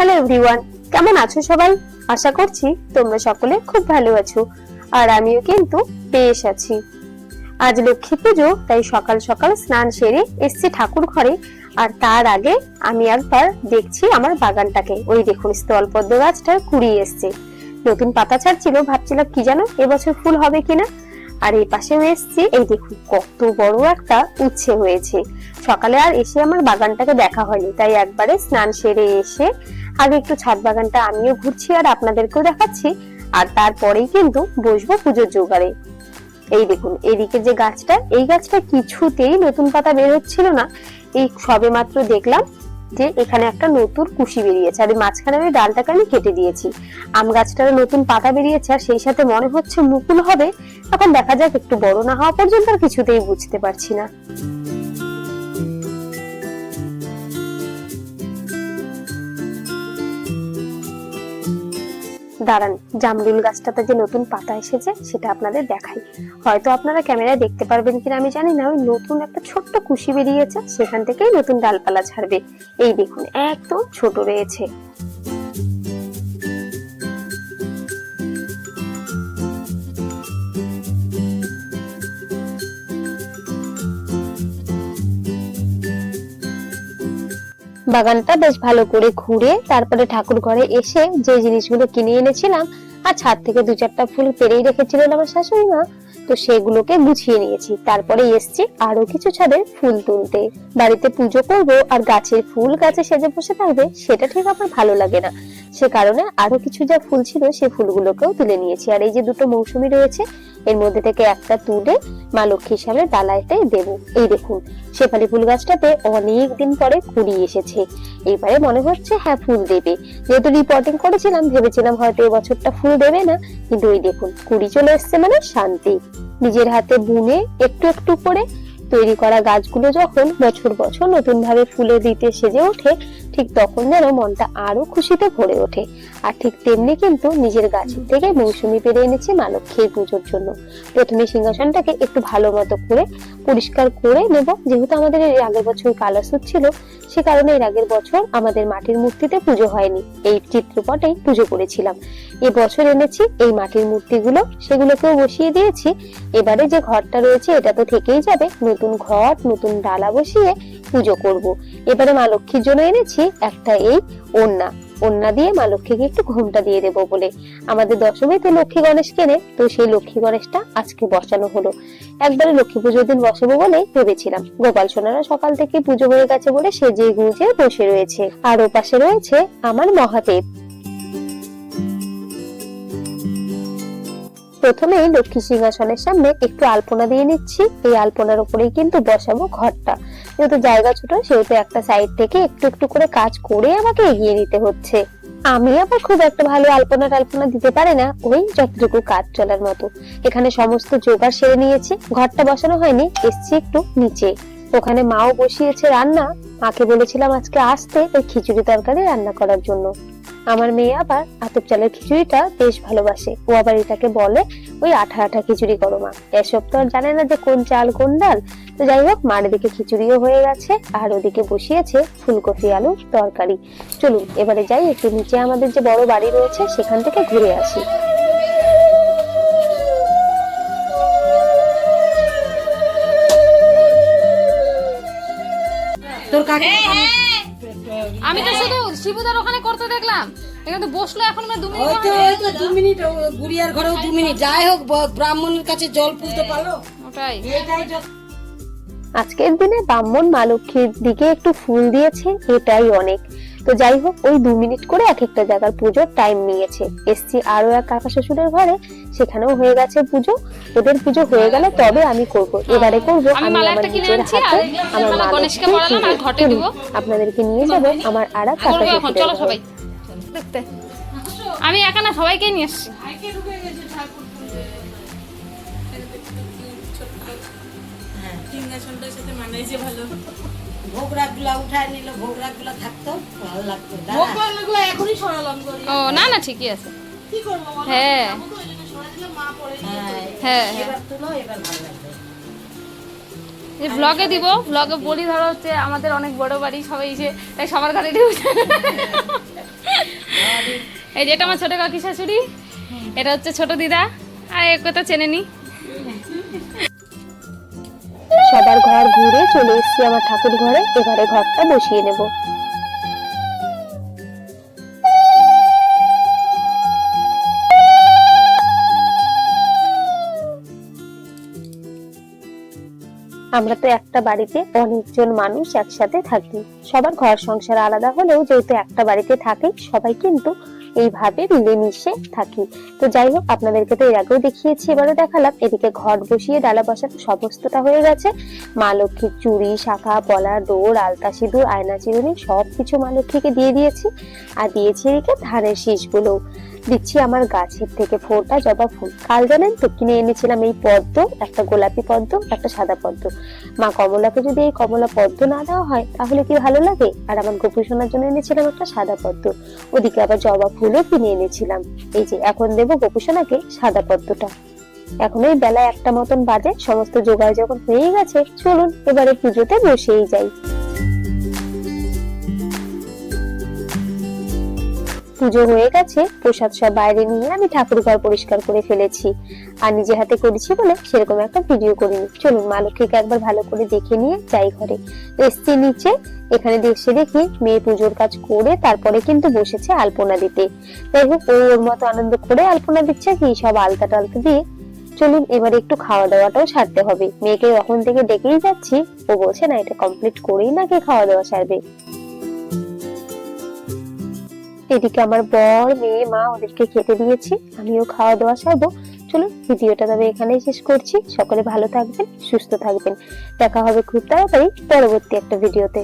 Hello everyone কেমন আছো সবাই? আশা করছি তোমরা সকলে খুব ভালো আছো, আর আমিও কিন্তু বেশ আছি। আজ লক্ষ্মী পুজো, তাই সকাল সকাল স্নান সেরে এসছি ঠাকুর ঘরে, আর তার আগে আমি একবার দেখছি আমার বাগানটাকে। ওই দেখুন, স্থলপদ্ম গাছটার কুড়ি এসছে। নতুন পাতা ছাড়ছিল, ভাবছিলাম কি জানো এবছর ফুল হবে কিনা। আর এই পাশেও এসছি, এই দেখুন, কত বড় একটা উচ্ছে হয়েছে। সকালে আর এসে আমার বাগানটাকে দেখা হয়নি, তাই একবারে স্নান সেরে এসে আগে একটু ছাদ বাগানটা আমিও ঘুরছি আর আপনাদেরকেও দেখাচ্ছি। আর তারপরেই কিন্তু বসবো পুজোর জোগাড়ে। এই দেখুন, এদিকে যে গাছটা, এই গাছটা কিছুতেই নতুন পাতা বের হচ্ছিল না। এই সবে মাত্র দেখলাম যে এখানে একটা নতুন কুশি বেরিয়েছে। আর মাঝখানে আমি ডালটাকে আমি কেটে দিয়েছি। আম গাছটারও নতুন পাতা বেরিয়েছে আর সেই সাথে মনে হচ্ছে মুকুল হবে। এখন দেখা যাক, একটু বড় না হওয়া পর্যন্ত আর কিছুতেই বুঝতে পারছি না। দাঁড়ান, জামরুল গাছটাতে যে নতুন পাতা এসেছে সেটা আপনাদের দেখাই। হয়তো আপনারা ক্যামেরায় দেখতে পারবেন কিনা, আমি জানি না, ওই নতুন একটা ছোট্ট কুশি বেরিয়েছে, সেখান থেকেই নতুন ডালপালা ছাড়বে এই দেখুন, একদম ছোট রয়েছে। বাগানটা বেশ ভালো করে ঘুরে তারপরে ঠাকুর ঘরে এসে যে জিনিসগুলো কিনে এনেছিলাম, আর ছাদ থেকে দু চারটা ফুল পেরেই রেখেছিলেন আমার শাশুড়ি মা, তো সেগুলোকে গুছিয়ে নিয়েছি। তারপরে এসছি আরও কিছু ছাদের ফুল তুলতে। বাড়িতে পুজো করব আর গাছের ফুল গাছে সেজে বসে থাকবে, সেটা ঠিক আমার ভালো লাগে না। সে কারণে আরও কিছু যা ফুল ছিল সে ফুলগুলোকেও তুলে নিয়েছি। আর এই যে দুটো মৌসুমি রয়েছে, এর মধ্যে থেকে একটা তুলে মা লক্ষ্মীর সামনে ডালাইটাই দেবো। এই দেখুন, শেফালি ফুল গাছটাতে অনেক দিন পরে কুড়ি এসেছে। এইবারে মনে হচ্ছে হ্যাঁ ফুল দেবে। যেহেতু রিপোর্টিং করেছিলাম, ভেবেছিলাম হয়তো এবছরটা ফুল দেবে না। কিন্তু ওই দেখুন, কুড়ি চলে এসছে মানে শান্তি। নিজের হাতে বুনে একটু একটু করে তৈরি করা গাছগুলো যখন বছর বছর নতুন ভাবে ফুলে দিতে সেজে ওঠে, ঠিক তখন যেন মনটা আরও খুশিতে ভরে ওঠে। আর ঠিক তেমনি কিন্তু নিজের গাছের থেকে মৌসুমি পেরে এনেছে মা লক্ষ্মীর পুজোর জন্য। প্রথমে সিংহাসনটাকে একটু ভালো মতো করে পরিষ্কার করে নেব। যেহেতু আমাদের এর আগের বছর কালাসুর ছিল সে কারণে এর আগের বছর আমাদের মাটির মূর্তিতে পুজো হয়নি। এই চিত্রপটেই পুজো করেছিলাম। এ বছর এনেছি এই মাটির মূর্তিগুলো, সেগুলোকেও বসিয়ে দিয়েছি। এবারে যে ঘরটা রয়েছে, এটা তো থেকেই যাবে। নতুন ঘর, নতুন ডালা বসিয়ে পুজো করব। এবারে মা লক্ষ্মীর জন্য এনেছি একটা এই ওন্না ওন্না দিয়ে মা লক্ষ্মীকে একটু ঘুমটা দিয়ে দেবো বলে। আমাদের দশমীতে লক্ষ্মী গণেশ কেনে, তো সেই লক্ষ্মী গণেশটা আজকে বসানো হলো। একবারে লক্ষ্মী পুজোর দিন বসাবো বলে ভেবেছিলাম। গোপাল সোনারা সকাল থেকে পুজো হয়ে গেছে বলে সেজে গুঁজে বসে রয়েছে। আর ও পাশে রয়েছে আমার মহাদেব। প্রথমেই লক্ষ্মী সিংহাসনের সামনে একটু আলপনা দিয়ে নিচ্ছি। এই আলপনার উপরেই কিন্তু বসাবো ঘরটা। যেহেতু জায়গা ছোট, সেহেতু একটা সাইড থেকে একটু একটু করে কাজ করে আমাকে এগিয়ে নিতে হচ্ছে। আমি আবার খুব একটা ভালো আলপনা টালপনা দিতে পারে না, ওই যতটুকু কাজ চলার মতো। এখানে সমস্ত জোগাড় সেরে নিয়েছি, ঘরটা বসানো হয়নি, এসছি একটু নিচে। ওখানে মাও বসিয়েছে রান্না, মাকে বলেছিলাম আজকে আসতে ওই খিচুড়ি তরকারি রান্না করার জন্য। আমার মেয়ে আবার আতপ চালের খিচুড়িটা বেশ ভালোবাসে। ও আবার এটাকে বলে ওই আঠা আঠা খিচুড়ি করো মা। এসব তো আর জানে না যে কোন চাল কোন ডাল। তো যাই হোক মার এদিকে খিচুড়িও হয়ে গেছে আর ওদিকে বসিয়েছে ফুলকপি আলু তরকারি। চলুন এবারে যাই একটু নিচে আমাদের যে বড় বাড়ি রয়েছে সেখান থেকে ঘুরে আসি। তোর কাকে আমি তো শুধু শিবুদার ওখানে করতে দেখলাম। এখানে তো বসল এখন মানে দু মিনিট হয়তো তো দু মিনিট গুড়িয়ার ঘরেও দু মিনিট। যাই হোক ব্রাহ্মণের কাছে জল পুলতে পারল? ওটাই। এটাই আজকের দিনে ব্রাহ্মণ মা লক্ষ্মীর দিকে একটু ফুল দিয়েছে এটাই অনেক। তো যাই হোক ওই দু মিনিট করে এক একটা জায়গার পুজোর টাইম নিয়েছে। এসছি আরও এক কাকা শ্বশুরের ঘরে সেখানেও হয়ে গেছে পুজো। ওদের পুজো হয়ে গেলে তবে আমি করব। এবারে করব আমি আমি আমার নিজের হাতে আমার মা গণেশকে লক্ষ্মীর আর ঘটে দিব। আপনাদেরকে নিয়ে যাব আমার আর এক কাকা শ্বশুরের ঘরে। দেখতে আমি একা না সবাইকে নিয়ে এসছি। ভোগ রাগগুলা উঠায় নিল ভোগ রাগগুলা থাকতো ভালো লাগতো। দাঁড়া। ও না না ঠিকই আছে। হ্যাঁ। হ্যাঁ, হ্যাঁ হ্যাঁ। এবার তুলো এবার ভালো লাগবে। যে ব্লগে দিব ব্লগে বলি ধরো হচ্ছে আমাদের অনেক বড় বাড়ি সবাই যে তাই সবার ঘরে ঢুকছে এই যে এটা আমার ছোট কাকি শাশুড়ি এটা হচ্ছে ছোট দিদা। আর এক কথা চেনে নি। সবার ঘর ঘুরে চলে এসেছি আমার ঠাকুর ঘরে। এবারে ঘরটা বসিয়ে নেব। আমরা তো একটা বাড়িতে অনেকজন মানুষ একসাথে থাকি। সবার ঘর সংসার আলাদা হলেও যেহেতু একটা বাড়িতে থাকে, সবাই কিন্তু এইভাবে মিলেমিশে থাকি। তো যাই হোক আপনাদেরকে তো এর আগেও দেখিয়েছি, এবারও দেখালাম। এদিকে ঘট বসিয়ে ডালা বসানো সমস্তটা হয়ে গেছে। মা লক্ষ্মীর চুড়ি, শাখা, পলা ডোর আলতা সিঁদুর, আয়না চিরুনি সব কিছু মা লক্ষ্মীকে দিয়ে দিয়েছি। আর দিয়েছি এদিকে ধানের শীষগুলো। দিচ্ছি আমার গাছের থেকে ফোটা, জবা ফুল। কাল জানেন তো, কিনে এনেছিলাম এই পদ্ম, একটা গোলাপি পদ্ম, একটা সাদা পদ্ম। মা কমলাকে যদি এই কমলা পদ্ম না দেওয়া হয়, তাহলে কি ভালো লাগে? আর আমার গোপী সোনার জন্য এনেছিলাম একটা সাদা পদ্ম। ওদিকে আবার জবা ফুলও কিনে এনেছিলাম। এই যে, এখন দেবো গোপী সোনাকে সাদা পদ্মটা। এখন এই বেলা একটা মতন বাজে, সমস্ত জোগাড় যখন হয়ে গেছে, চলুন এবারে পুজোতে বসেই যাই। পুজো হয়ে গেছে, প্রসাদ সব বাইরে নিয়ে আমি ঠাকুর ঘর পরিষ্কার করে ফেলেছি। আর নিজে হাতে করেছি বলে সেরকম একটা ভিডিও করিনি। চলুন, মা লক্ষ্মীকে একবার ভালো করে দেখে নিয়ে যাই ঘরে। এসছি নিচে, এখানে এসে দেখি মেয়ে পুজোর কাজ করে তারপরে কিন্তু বসেছে আলপনা দিতে। যাই হোক, ও ওর মতো আনন্দ করে আলপনা দিচ্ছে কি, সব আলতা টালতা দিয়ে। চলুন, এবারে একটু খাওয়া দাওয়াটাও সারতে হবে। মেয়েকে তখন থেকে ডেকেই যাচ্ছি। ও বলছে, না, এটা কমপ্লিট করেই নাকি খাওয়া দাওয়া সারবে? এদিকে আমার বর, মেয়ে, মা ওদেরকে খেতে দিয়েছি। আমিও খাওয়া দাওয়া সারবো। চলুন, ভিডিওটা তবে এখানেই শেষ করছি। সকলে ভালো থাকবেন, সুস্থ থাকবেন। দেখা হবে খুব তাড়াতাড়ি পরবর্তী একটা ভিডিওতে।